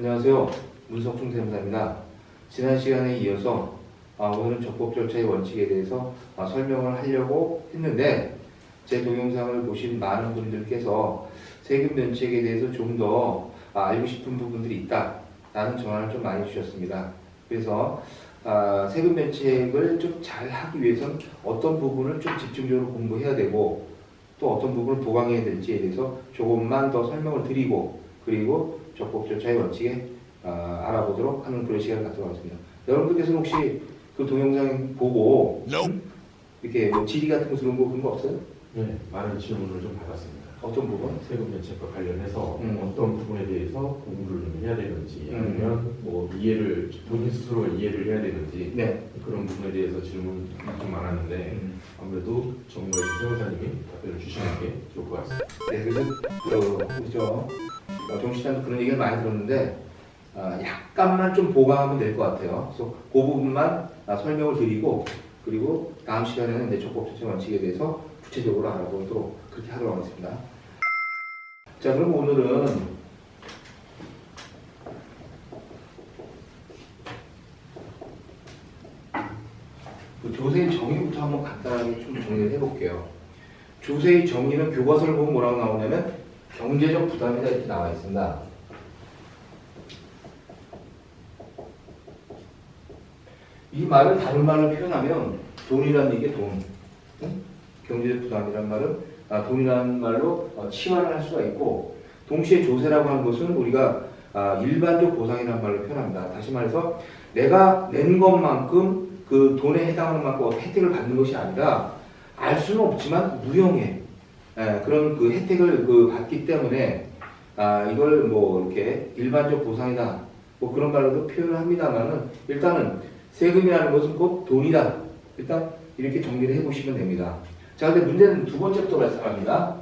안녕하세요. 문석중 세무사입니다. 지난 시간에 이어서 아, 오늘은 적법 절차의 원칙에 대해서 아, 설명을 하려고 했는데 제 동영상을 보신 많은 분들께서 세금 면책에 대해서 좀 더 알고 싶은 부분들이 있다 라는 전화를 좀 많이 주셨습니다. 그래서 아, 세금 면책을 좀 잘 하기 위해서는 어떤 부분을 좀 집중적으로 공부해야 되고 또 어떤 부분을 보강해야 될지에 대해서 조금만 더 설명을 드리고 그리고 적법 절차의 원칙에 아, 알아보도록 하는 그런 시간을 갖도록 하겠습니다. 여러분들께서는 혹시 그 동영상 보고 음? 이렇게 뭐 질의 같은 거 들은 거 그런 거 없어요? 네, 많은 질문을 좀 받았습니다. 어떤 부분? 세금 면책과 관련해서 음. 어떤 부분에 대해서 공부를 좀 해야 되는지 음. 아니면 뭐 이해를 본인 스스로 이해를 해야 되는지 네. 그런 부분에 대해서 질문이 좀 많았는데 음. 아무래도 정부의 세무사님이 답변을 주시는 게 좋을 것 같습니다. 네, 그래서 그저 어, 정 시장도 그런 얘기를 많이 들었는데 아, 약간만 좀 보강하면 될 것 같아요. 그래서 그 부분만 아, 설명을 드리고 그리고 다음 시간에는 적법 조치 원칙에 대해서 구체적으로 알아보도록 그렇게 하도록 하겠습니다. 자, 그럼 오늘은 그 조세의 정의부터 한번 간단하게 좀 정리를 해볼게요. 조세의 정의는 교과서를 보면 뭐라고 나오냐면 경제적 부담이다 이렇게 나와 있습니다. 이 말을 다른 말로 표현하면 돈이라는 얘기에 돈, 응? 경제적 부담이란 말은 아, 돈이라는 말로 어, 치환을 할 수가 있고 동시에 조세라고 하는 것은 우리가 아, 일반적 보상이라는 말로 표현합니다. 다시 말해서 내가 낸 것만큼 그 돈에 해당하는 만큼 혜택을 받는 것이 아니라 알 수는 없지만 무형의 예, 그런 그 혜택을 그 받기 때문에 아, 이걸 뭐 이렇게 일반적 보상이다 뭐 그런 말로도 표현을 합니다만은 일단은 세금이라는 것은 곧 돈이다 일단 이렇게 정리를 해보시면 됩니다. 자, 근데 문제는 두 번째부터 발생합니다.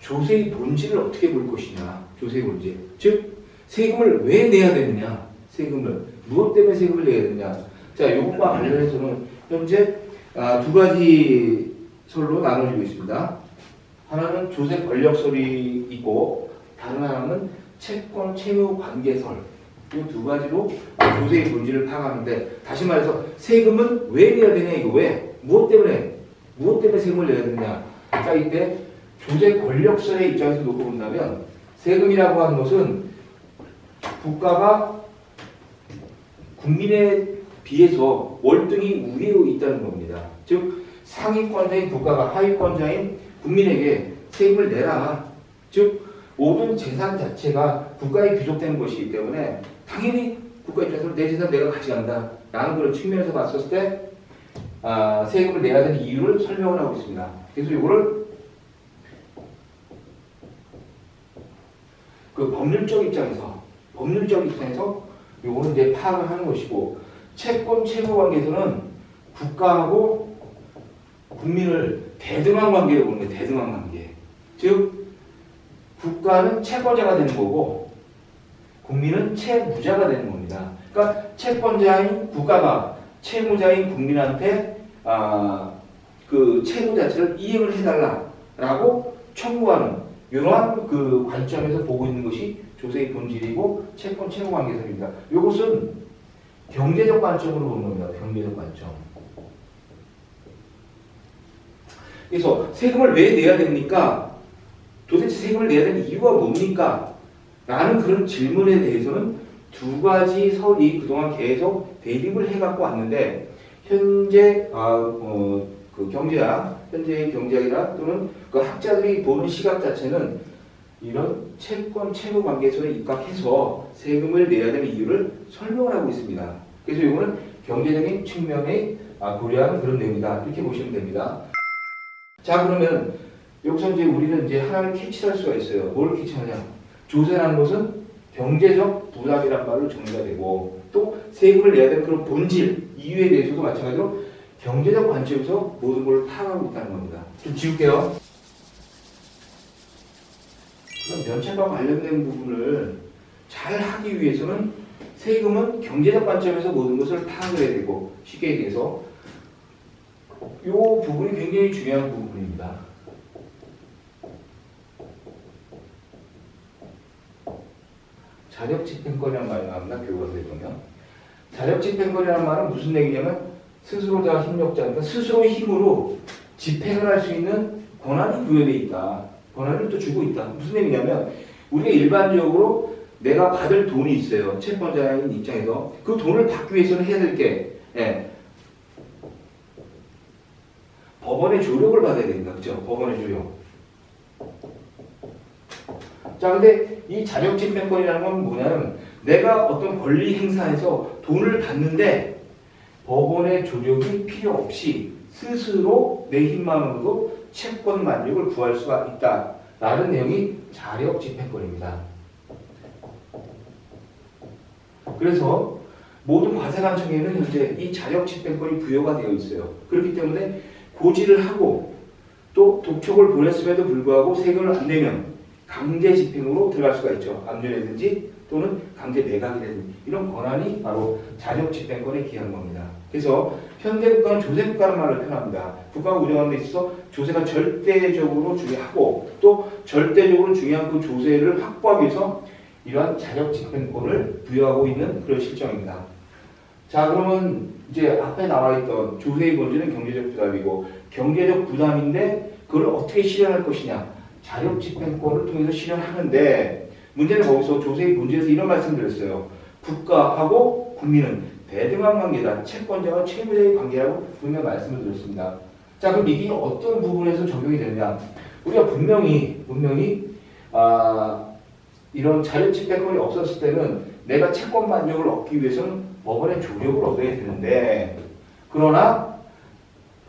조세의 본질을 어떻게 볼 것이냐 조세의 본질 즉 세금을 왜 내야 되느냐 세금을 무엇 때문에 세금을 내야 되느냐 자 이것과 관련해서는 현재 아, 두 가지 설로 나눠지고 있습니다. 하나는 조세 권력설이 있고 다른 하나는 채권 채무 관계설. 이 두 가지로 조세의 본질을 파악하는데 다시 말해서 세금은 왜 내야 되냐 이거 왜? 무엇 때문에? 무엇 때문에 세금을 내야 되느냐? 자 이때 조세 권력설의 입장에서 놓고 본다면 세금이라고 하는 것은 국가가 국민에 비해서 월등히 우위에 있다는 겁니다. 즉 상위권자인 국가가 하위권자인 국민에게 세금을 내라. 즉 모든 재산 자체가 국가에 귀속되는 것이기 때문에 당연히 국가 입장에서 내 재산 내가 가져간다. 라는 그런 측면에서 봤을 때 아, 세금을 내야 되는 이유를 설명을 하고 있습니다. 그래서 이거를 그 법률적 입장에서 법률적 입장에서 요거는 이제 파악을 하는 것이고 채권 채무 관계에서는 국가하고 국민을 대등한 관계로 보는 거예요. 대등한 관계. 즉 국가는 채권자가 되는 거고 국민은 채무자가 되는 겁니다. 그러니까 채권자인 국가가 채무자인 국민한테 아, 그 채무 자체를 이행을 해달라라고 청구하는 이러한 그 관점에서 보고 있는 것이 조세의 본질이고 채권 채무 관계설입니다. 이것은 경제적 관점으로 보는 겁니다. 경제적 관점. 그래서 세금을 왜 내야 됩니까? 도대체 세금을 내야 되는 이유가 뭡니까? 라는 그런 질문에 대해서는 두 가지 설이 그동안 계속 대립을 해갖고 왔는데 현재 아, 어, 그 경제학, 현재의 경제학이나 또는 그 학자들이 보는 시각 자체는 이런 채권 채무 관계설에 입각해서 세금을 내야 되는 이유를 설명을 하고 있습니다. 그래서 이거는 경제적인 측면에 아, 고려하는 그런 내용이다. 이렇게 보시면 됩니다. 자 그러면 여기서 이제 우리는 이제 하나를 캐치할 수가 있어요. 뭘 캐치하냐? 조세라는 것은 경제적 부담이란 말로 정의가 되고 또 세금을 내야 되는 그런 본질 이유에 대해서도 마찬가지로 경제적 관점에서 모든 걸 파악하고 있다는 겁니다. 좀 지울게요. 그럼 면책과 관련된 부분을 잘 하기 위해서는 세금은 경제적 관점에서 모든 것을 파악을 해야 되고 쉽게 얘기해서 이 부분이 굉장히 중요한 부분입니다. 자력집행권이라는 말이 나옵니다. 교과서에 보면. 자력집행권이라는 말은 무슨 얘기냐면 스스로자 힘력자니까 스스로의 힘으로 집행을 할 수 있는 권한이 부여되어 있다. 권한을 또 주고 있다. 무슨 얘기냐면 우리가 일반적으로 내가 받을 돈이 있어요. 채권자인 입장에서 그 돈을 받기 위해서는 해야 될 게 예. 법원의 조력을 받아야 된다. 그죠? 법원의 조력. 자, 근데 이 자력집행권이라는 건 뭐냐면 내가 어떤 권리 행사에서 돈을 받는데 법원의 조력이 필요 없이 스스로 내 힘만으로도 채권 만족을 구할 수가 있다 라는 내용이 자력집행권입니다. 그래서 모든 과세관청에는 현재 이 자력집행권이 부여가 되어 있어요. 그렇기 때문에 고지를 하고 또 독촉을 보냈음에도 불구하고 세금을 안 내면 강제 집행으로 들어갈 수가 있죠. 압류라든지 또는 강제 매각이라든지 이런 권한이 바로 자력 집행권에 기한 겁니다. 그래서 현대 국가는 조세 국가라는 말을 표현합니다. 국가가 운영하는 데 있어서 조세가 절대적으로 중요하고 또 절대적으로 중요한 그 조세를 확보하기 위해서 이러한 자력 집행권을 부여하고 있는 그런 실정입니다. 자 그러면 이제 앞에 나와 있던 조세의 본질은 경제적 부담이고 경제적 부담인데 그걸 어떻게 실현할 것이냐 자력 집행권을 통해서 실현하는데 문제는 거기서 조세의 본질에서 이런 말씀 드렸어요. 국가하고 국민은 대등한 관계다. 채권자와 채무자의 관계라고 분명 말씀을 드렸습니다. 자 그럼 이게 어떤 부분에서 적용이 되느냐? 우리가 분명히 분명히 아, 이런 자력 집행권이 없었을 때는 내가 채권 만족을 얻기 위해서는 법원의 조력을 얻어야 되는데 그러나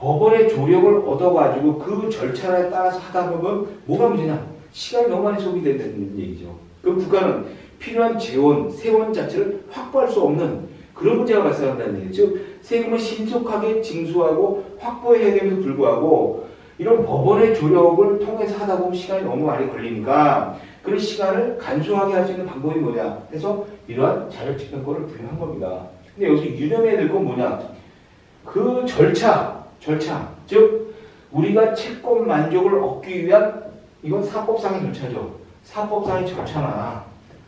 법원의 조력을 얻어가지고 그 절차에 따라서 하다 보면 뭐가 문제냐? 시간이 너무 많이 소비된다는 얘기죠. 그럼 국가는 필요한 재원, 세원 자체를 확보할 수 없는 그런 문제가 발생한다는 얘기죠. 즉 세금을 신속하게 징수하고 확보해야 됨에도 불구하고 이런 법원의 조력을 통해서 하다 보면 시간이 너무 많이 걸리니까 그 시간을 간소하게 할 수 있는 방법이 뭐냐 해서 이러한 자력집행권을 부여한 겁니다. 근데 여기서 유념해야 될 건 뭐냐? 그 절차, 절차, 즉 우리가 채권 만족을 얻기 위한 이건 사법상의 절차죠. 사법상의 절차나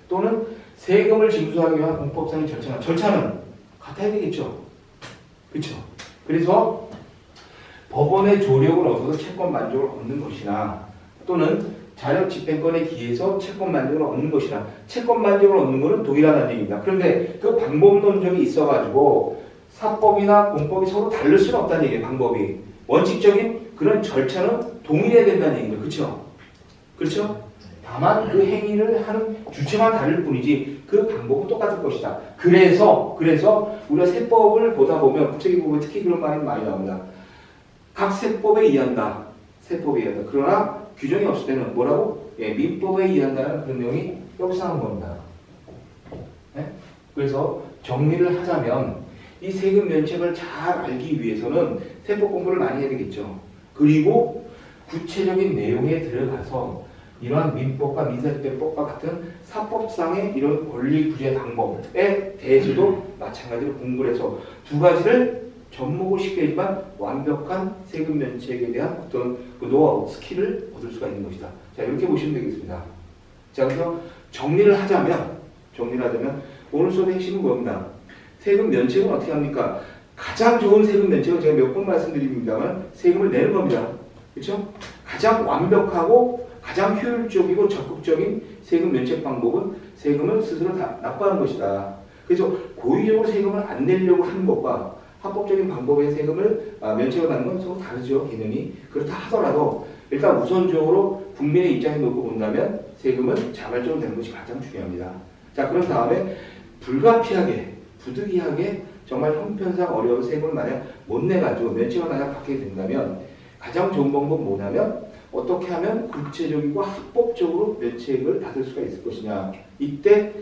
또는 세금을 징수하기 위한 공법상의 절차나 절차는 같아야 되겠죠. 그렇죠. 그래서 법원의 조력을 얻어서 채권 만족을 얻는 것이나 또는 자력 집행권에 기해서 채권 만족을 얻는 것이나 채권 만족을 얻는 것은 동일하다는 얘기입니다. 그런데 그 방법론적이 있어가지고 사법이나 공법이 서로 다를 수는 없다는 얘기예요. 방법이 원칙적인 그런 절차는 동일해야 된다는 얘기죠. 그렇죠? 그렇죠? 다만 그 행위를 하는 주체만 다를 뿐이지 그 방법은 똑같을 것이다. 그래서 그래서 우리가 세법을 보다 보면 국세기 보면 특히 그런 말이 많이 나옵니다. 각 세법에 의한다. 세법에 의한다. 그러나 규정이 없을 때는 뭐라고? 예, 민법에 의한다는 그런 내용이 나온 겁니다. 예? 그래서 정리를 하자면 이 세금 면책을 잘 알기 위해서는 세법 공부를 많이 해야 되겠죠. 그리고 구체적인 내용에 들어가서 이러한 민법과 민사집행법과 같은 사법상의 이런 권리 구제 방법에 대해서도 마찬가지로 공부를 해서 두 가지를 접목을 시켜야지만 완벽한 세금 면책에 대한 어떤 그 노하우, 스킬을 얻을 수가 있는 것이다. 자, 이렇게 보시면 되겠습니다. 자, 그래서 정리를 하자면, 정리를 하자면, 오늘 수업의 핵심은 뭡니다. 세금 면책은 어떻게 합니까? 가장 좋은 세금 면책은 제가 몇 번 말씀드립니다만, 세금을 내는 겁니다. 그렇죠? 가장 완벽하고 가장 효율적이고 적극적인 세금 면책 방법은 세금을 스스로 다 납부하는 것이다. 그래서 고의적으로 세금을 안 내려고 하는 것과 합법적인 방법의 세금을 아, 면책을 받는 건 서로 다르죠 개념이 그렇다 하더라도 일단 우선적으로 국민의 입장에 놓고 본다면 세금은 자발적으로 되는 것이 가장 중요합니다. 자 그런 다음에 불가피하게 부득이하게 정말 형편상 어려운 세금을 만약 못 내가지고 면책을 만약 받게 된다면 가장 좋은 방법은 뭐냐면 어떻게 하면 구체적이고 합법적으로 면책을 받을 수가 있을 것이냐 이때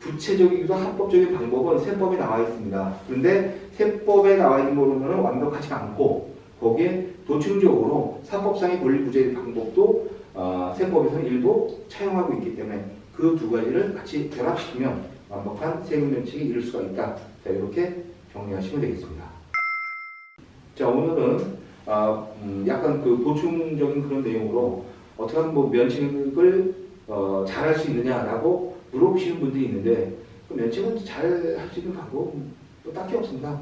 구체적이기도 합법적인 방법은 세법에 나와 있습니다. 그런데 세법에 나와 있는 거로는 완벽하지 않고 거기에 도충적으로 사법상의 권리 구제 방법도 어, 세법에서는 일부 차용하고 있기 때문에 그 두 가지를 같이 결합시키면 완벽한 세금 면책에 이를 수가 있다. 자 이렇게 정리하시면 되겠습니다. 자 오늘은 아, 음, 약간 그 보충적인 그런 내용으로 어떻게 하면 뭐 면책을 어, 잘할 수 있느냐라고 물어보시는 분들이 있는데 그 면책은 잘 할 수 있는 방법 뭐 딱히 없습니다.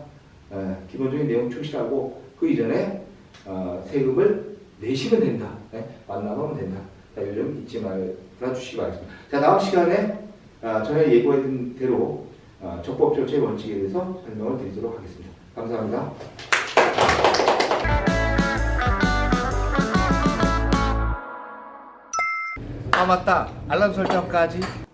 예, 기본적인 내용 충실하고 그 이전에 어, 세금을 내시면 된다. 예, 만나면 된다. 자, 요점 잊지 말 아주시기 바랍니다. 자 다음 시간에 아, 전에 예고했던 대로 아, 적법 조치의 원칙에 대해서 설명을 드리도록 하겠습니다. 감사합니다. 아 맞다 알람 설정까지